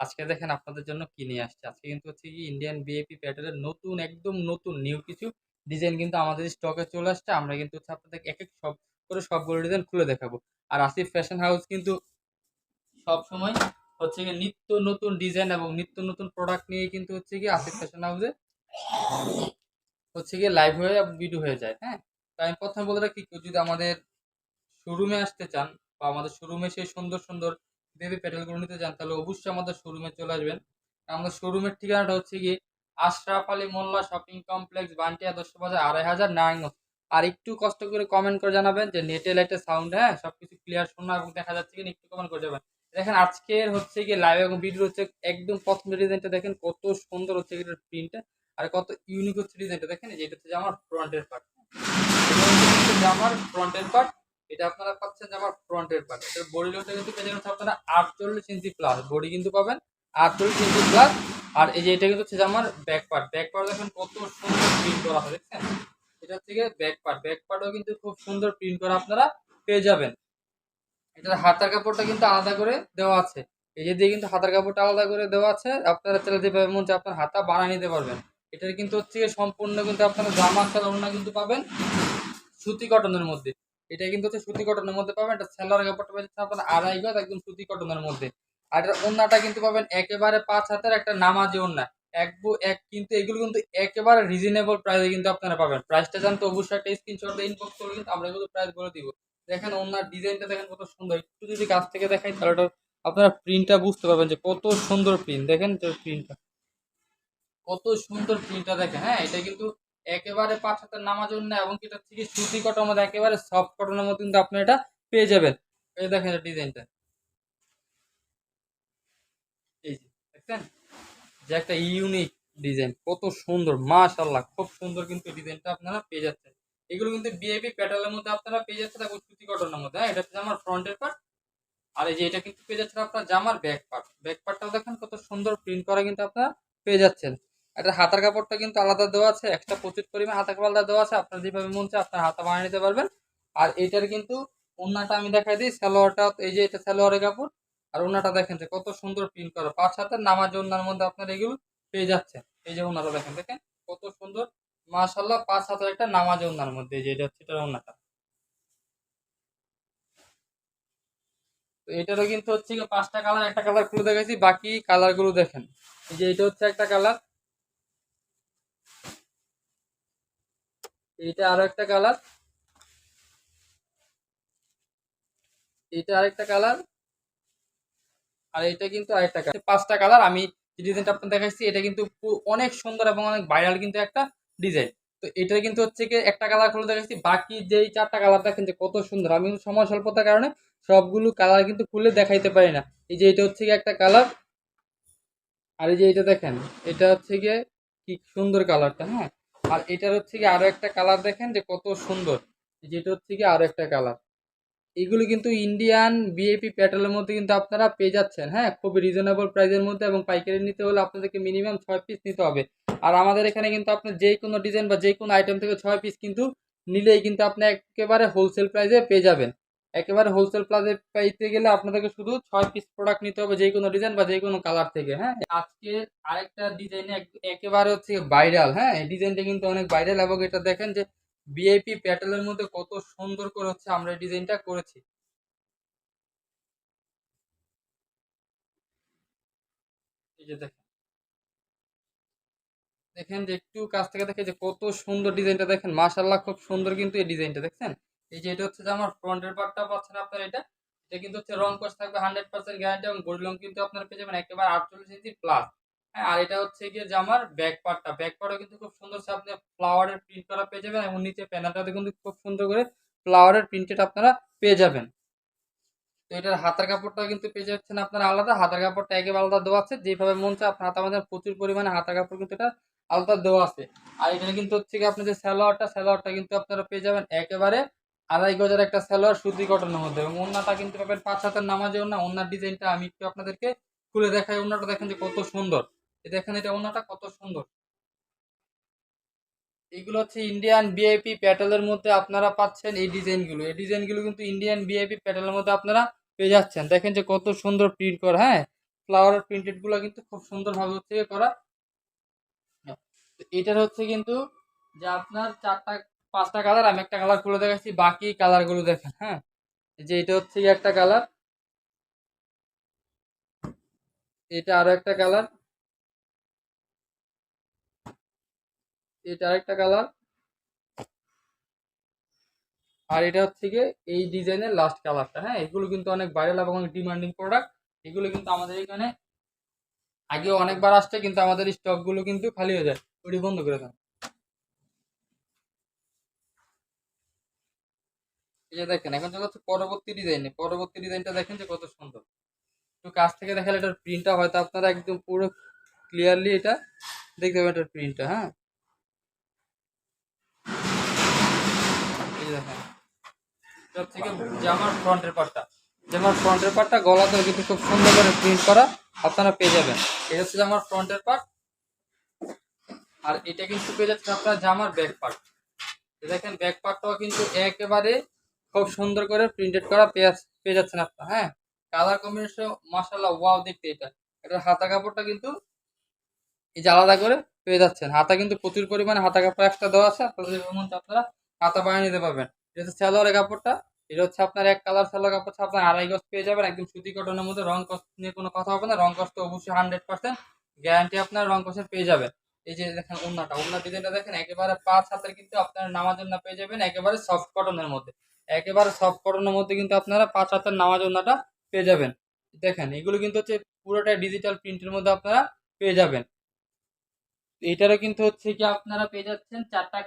আজকে দেখেন আপনাদের জন্য কি নিয়ে আসছে? আজকে কিন্তু হচ্ছে কি ইন্ডিয়ান বিএপি প্যাটার্নের নতুন, একদম নতুন নিউ কিছু ডিজাইন কিন্তু আমাদের স্টকে চলে আসছে। আমরা কিন্তু হচ্ছে আপনাদের এক এক সব করে সবগুলো ডিজাইন খুলে দেখাবো। আর আসিফ ফ্যাশন হাউস কিন্তু সব সময় হচ্ছে কি নিত্য নতুন ডিজাইন এবং নিত্য নতুন প্রোডাক্ট নিয়ে কিন্তু হচ্ছে কি আসিফ ফ্যাশন হাউসে হচ্ছে গিয়ে লাইভ হয়ে ভিডিও হয়ে যায় হ্যাঁ? তাই আমি প্রথমে বলে রাখি, কেউ যদি আমাদের শোরুমে আসতে চান বা আমাদের শোরুমে সেই সুন্দর সুন্দর বেবি প্যাটেলগুলো নিতে চান তাহলে অবশ্যই আমাদের শোরুমে চলে আসবেন। আমাদের শোরুমের ঠিকানাটা হচ্ছে গিয়ে আশরাফ আলী মোল্লা শপিং কমপ্লেক্স বান্টিয়া দশ বাজার, আড়াই হাজার নারায়ণগঞ্জ আর একটু কষ্ট করে কমেন্ট করে জানাবেন যে নেটে লাইটে সাউন্ড হ্যাঁ? সবকিছু ক্লিয়ার শোনা এবং দেখা যাচ্ছে কিনা, একটু কমেন্ট করে যাবেন দেখেন আজকের হচ্ছে গিয়ে লাইভ এবং ভিডিও হচ্ছে একদম প্রথম ডিজাইনটা দেখেন, কত সুন্দর হচ্ছে এটার প্রিন্টটা আর কত ইউনিক হচ্ছে ডিজাইনটা দেখেন যে, এটা হচ্ছে আমার ফ্রন্টের পার্ট আমার ফ্রন্টের পার্ট এটা আপনারা পাচ্ছেন যে আমার ফ্রন্টের পার্ট এটার বডি লোডটা কিন্তু পেয়ে যাবেন আপনারা আটচল্লিশ ইঞ্চি প্লাস বডি কিন্তু পাবেন আটচল্লিশ ইঞ্চি প্লাস আর এই যে এটা কিন্তু হচ্ছে আমার ব্যাক পার্ট ব্যাক পার্ট দেখেন কত সুন্দর প্রিন্ট করা হয় দেখছেন? এটা থেকে ব্যাক পার্ট ব্যাক পার্টও কিন্তু খুব সুন্দর প্রিন্ট করা আপনারা পেয়ে যাবেন। এটার হাতার কাপড়টা কিন্তু আলাদা করে দেওয়া আছে। এই যে দিয়ে কিন্তু হাতার কাপড়টা আলাদা করে দেওয়া আছে। আপনারা চাইলে যেভাবে মন আপনার হাতা বানিয়ে নিতে পারবেন। এটার কিন্তু হচ্ছে সম্পূর্ণ কিন্তু আপনারা জামা সাল ওড়না কিন্তু পাবেন সুতি কটনের মধ্যে। এটা কিন্তু হচ্ছে সুতি কটনের মধ্যে পাবেন, এটা সেলার কাপড়টা পাচ্ছেন আপনার আড়াই গজ একদম সুতি কটনের মধ্যে। আর এটার ওড়নাটা কিন্তু পাবেন একেবারে পাঁচ হাতের একটা নামাজি ওড়না এক এক কিন্তু এগুলো কিন্তু একেবারে রিজনেবল প্রাইসে কিন্তু আপনারা পাবেন। প্রাইসটা জানতে অবশ্যই একটা স্ক্রিনশট দিয়ে ইনবক্স করলে কিন্তু আমরা কিন্তু প্রাইস বলে দিব। দেখেন ওনার ডিজাইনটা দেখেন কত সুন্দর। একটু যদি কাছ থেকে দেখাই তাহলে ওটা আপনারা প্রিন্টটা বুঝতে পারবেন যে কত সুন্দর প্রিন্ট দেখেন প্রিন্টটা কত সুন্দর প্রিন্টটা দেখেন হ্যাঁ? এটা কিন্তু একেবারে পাঁচ হাতের নামাজ না এবং এটা থেকে সুতি কটনের মধ্যে একেবারে সফট কটনের মধ্যে কিন্তু আপনি এটা পেয়ে যাবেন। এই দেখেন ডিজাইনটা। এই যে, দেখছেন? যে একটা ইউনিক ডিজাইন কত সুন্দর মাশাল্লাহ খুব সুন্দর কিন্তু ডিজাইনটা আপনারা পেয়ে যাচ্ছেন। এগুলো কিন্তু বিএপি প্যাটার্নের মধ্যে আপনারা পেয়ে যাচ্ছেন, এবং সুতি কটনের মধ্যে। হ্যাঁ এটা হচ্ছে আমার ফ্রন্টের পার্ট আর এই যে এটা কিন্তু পেয়ে যাচ্ছেন আপনার জামার ব্যাক পার্ট ব্যাক পার্টটাও দেখেন কত সুন্দর প্রিন্ট করা কিন্তু আপনারা পেয়ে যাচ্ছেন। এটা হাতার কাপড়টা কিন্তু আলাদা দেওয়া আছে, একটা প্রচুর পরিমাণ হাতার কাপড় আলাদা দেওয়া আছে, আপনার যেভাবে মন চায় আপনার হাতা বানিয়ে নিতে পারবেন। আর এটার কিন্তু ওন্নাটা আমি দেখাই দিই, সালোয়ারটা, এই যে এটা সালোয়ারের কাপড়, আর ওন্নাটা দেখেন যে কত সুন্দর প্রিন্ট করা। পাঁচ হাতের নামাজ ওন্নার মধ্যে আপনার এগুলো পেয়ে যাচ্ছেন। এই যে ওন্নাটা দেখেন দেখেন কত সুন্দর। মাশাল্লাহ পাঁচ হাতের একটা নামাজ ওন্নার মধ্যে, এই যে এটা হচ্ছে এটার ওন্নাটা। তো এটারও কিন্তু হচ্ছে পাঁচটা কালার, একটা কালার খুলে দেখাইছি, বাকি কালারগুলো দেখেন। এই যে এটা হচ্ছে একটা কালার এইটা আরও একটা কালার। এইটা আরেকটা কালার। আর এটা কিন্তু আরেকটা কালার। পাঁচটা কালার আমি ডিজাইনটা আপনার দেখাচ্ছি, এটা কিন্তু অনেক সুন্দর এবং অনেক ভাইরাল কিন্তু একটা ডিজাইন। তো এটা কিন্তু হচ্ছে কি একটা কালার খুলে দেখাচ্ছি। বাকি যেই চারটা কালার দেখেন যে কত সুন্দর। আমি কিন্তু সময় স্বল্পতার কারণে সবগুলো কালার কিন্তু খুলে দেখাইতে পারি না। এই যে এটা হচ্ছে কি একটা কালার। আর এই যে এটা দেখেন, এটা হচ্ছে গিয়ে কি সুন্দর কালারটা হ্যাঁ? আর এটার হচ্ছে কি আরও একটা কালার দেখেন যে কত সুন্দর। যেটা হচ্ছে কি আরও একটা কালার এগুলো কিন্তু ইন্ডিয়ান বিএপি প্যাটেলের মধ্যে কিন্তু আপনারা পেয়ে যাচ্ছেন হ্যাঁ? খুব রিজনেবল প্রাইসের মধ্যে এবং পাইকারি নিতে হলে আপনাদেরকে মিনিমাম ছয় পিস নিতে হবে। আর আমাদের এখানে কিন্তু আপনার যে কোনো ডিজাইন বা যে কোনো আইটেম থেকে ছয় পিস কিন্তু নিলেই কিন্তু আপনি একেবারে হোলসেল প্রাইসে পেয়ে যাবেন। একেবারে হোলসেল প্রাইসে পাইতে গেলে আপনাদেরকে শুধু ছয় পিস প্রোডাক্ট নিতে হবে যে কোনো ডিজাইন বা যে কোনো কালার থেকে হ্যাঁ? আজকে আরেকটা ডিজাইনে একেবারে হচ্ছে ভাইরাল হ্যাঁ? এই ডিজাইনটা কিন্তু অনেক ভাইরাল এবং এটা দেখেন যে ভিআইপি প্যাটেলের মধ্যে কত সুন্দর করে হচ্ছে আমরা এই ডিজাইনটা করেছি। দেখেন। দেখেন যে একটু কাছ থেকে দেখে যে কত সুন্দর ডিজাইনটা দেখেন মাশাল্লাহ খুব সুন্দর কিন্তু এই ডিজাইনটা দেখছেন? এই যে এটা হচ্ছে যে আমার ফ্রন্টের পার্টটা পাচ্ছেন আপনার এটা। এটা কিন্তু হচ্ছে রং কোর্স থাকবে হান্ড্রেড পার্সেন্ট গ্যারান্টি এবং বডি লং কিন্তু আপনার পেয়ে যাবেন একেবারে আটচল্লিশ ইঞ্চি প্লাস হ্যাঁ আর এটা হচ্ছে গিয়ে যে আমার ব্যাক পার্টটা ব্যাক পার্টও কিন্তু খুব সুন্দর আপনি ফ্লাওয়ারের প্রিন্ট করা পেয়ে যাবেন এবং নিচে প্যানেলটাতে কিন্তু খুব সুন্দর করে ফ্লাওয়ারের প্রিন্টেড আপনারা পেয়ে যাবেন। তো এটার হাতার কাপড়টা কিন্তু পেয়ে যাচ্ছেন আপনারা আলাদা। হাতার কাপড়টা একেবারে আলাদা দেওয়া আছে। যেভাবে মন চায় আপনার হাতার মধ্যে প্রচুর পরিমাণে হাতার কাপড় কিন্তু এটা আলাদা দেওয়া আছে। আর এখানে কিন্তু হচ্ছে কি আপনার যে স্যালোয়ারটা স্যালোয়ারটা কিন্তু আপনারা পেয়ে যাবেন একেবারে আড়াই গজের একটা স্যালোয়ার সুতি কটনের মধ্যে। এবং ওন্নাটা কিন্তু পাবেন পাঁচ হাতের নামাজে ওন্না। ওন্নার ডিজাইনটা আমি একটু আপনাদেরকে খুলে দেখাই। ওন্নাটা দেখেন যে কত সুন্দর। দেখেন এটা ওন্নাটা কত সুন্দর। এগুলো হচ্ছে ইন্ডিয়ান বিআইপি প্যাটেলের মধ্যে আপনারা পাচ্ছেন এই ডিজাইনগুলো। এই ডিজাইনগুলো কিন্তু ইন্ডিয়ান বিআইপি প্যাটেলের মধ্যে আপনারা পেয়ে যাচ্ছেন। দেখেন যে কত সুন্দর প্রিন্ট করা হ্যাঁ? ফ্লাওয়ার প্রিন্টেডগুলো কিন্তু খুব সুন্দরভাবে হচ্ছে করা। এটার হচ্ছে কিন্তু যে আপনার চারটা পাঁচটা কালার আমি একটা কালার খুলে দেখাচ্ছি, বাকি কালারগুলো দেখেন হ্যাঁ? যে এটা হচ্ছে একটা কালার এটা আরও একটা কালার এটা আরেকটা কালার আর এটা হচ্ছে গিয়ে এই ডিজাইনের লাস্ট কালারটা হ্যাঁ? এগুলো কিন্তু অনেক ভাইরাল এবং অনেক ডিমান্ডিং প্রোডাক্ট এগুলো কিন্তু আমাদের এখানে আগেও অনেকবার আসছে, কিন্তু আমাদের স্টকগুলো কিন্তু খালি হয়ে যায়। ওটি বন্ধ করে দেন। এই দেখেন, এখন যাচ্ছে পরবর্তী ডিজাইনে পরবর্তী ডিজাইনটা দেখেন যে কত সুন্দর। একটু কাছ থেকে দেখালে এটার প্রিন্টটা হয়তো আপনারা একদম পুরো ক্লিয়ারলি এটা দেখতে পাবেন এটার প্রিন্টটা হ্যাঁ? জামার ফ্রন্টের ফ্রন্টের পার্টটা কিন্তু খুব সুন্দর করে প্রিন্ট করা আপনারা পেয়ে যাবেন। হচ্ছে জামার ফ্রন্টের আর এটা কিন্তু পেয়ে যাচ্ছে আপনার জামার ব্যাক দেখেন ব্যাক কিন্তু একেবারে খুব সুন্দর করে প্রিন্টেড করা পেয়ে পেয়ে যাচ্ছেন আপনার হ্যাঁ? কালার কম্বিনেশন মাসাল্লাহ ওয়াও দেখতে এটা। এটার হাতা কাপড়টা কিন্তু এই যে আলাদা করে পেয়ে যাচ্ছেন। হাতা কিন্তু প্রচুর পরিমাণে হাতা কাপড় একটা দেওয়া আছে আপনারা হাতা বানিয়ে নিতে পারবেন। এটা হচ্ছে সালোয়ারের কাপড়টা, এটা হচ্ছে আপনার এক কালার সালোয়ার কাপড় হচ্ছে আপনার আড়াই গজ পেয়ে যাবেন, একদম সুতি কটনের মধ্যে, রং কস্ট নিয়ে কোনো কথা হবে না, রং কস্ট তো অবশ্যই হান্ড্রেড পার্সেন্ট গ্যারান্টি আপনার রং কস্টের পেয়ে যাবেন। এই যে দেখেন ওন্নাটা ওন্নার ডিজাইনটা দেখেন, একেবারে পাঁচ হাতের কিন্তু আপনার নামাজ ওন্না পেয়ে যাবেন, একেবারে সফট কটনের মধ্যে। একেবারে সব কটনের মধ্যে কিন্তু আপনারা পাঁচ হাতের নামাজ ওনাটা পেয়ে যাবেন। দেখেন, এগুলো কিন্তু হচ্ছে পুরোটাই ডিজিটাল প্রিন্টের মধ্যে আপনারা পেয়ে যাবেন। এটারও কিন্তু হচ্ছে কি আপনারা পেয়ে যাচ্ছেন চারটা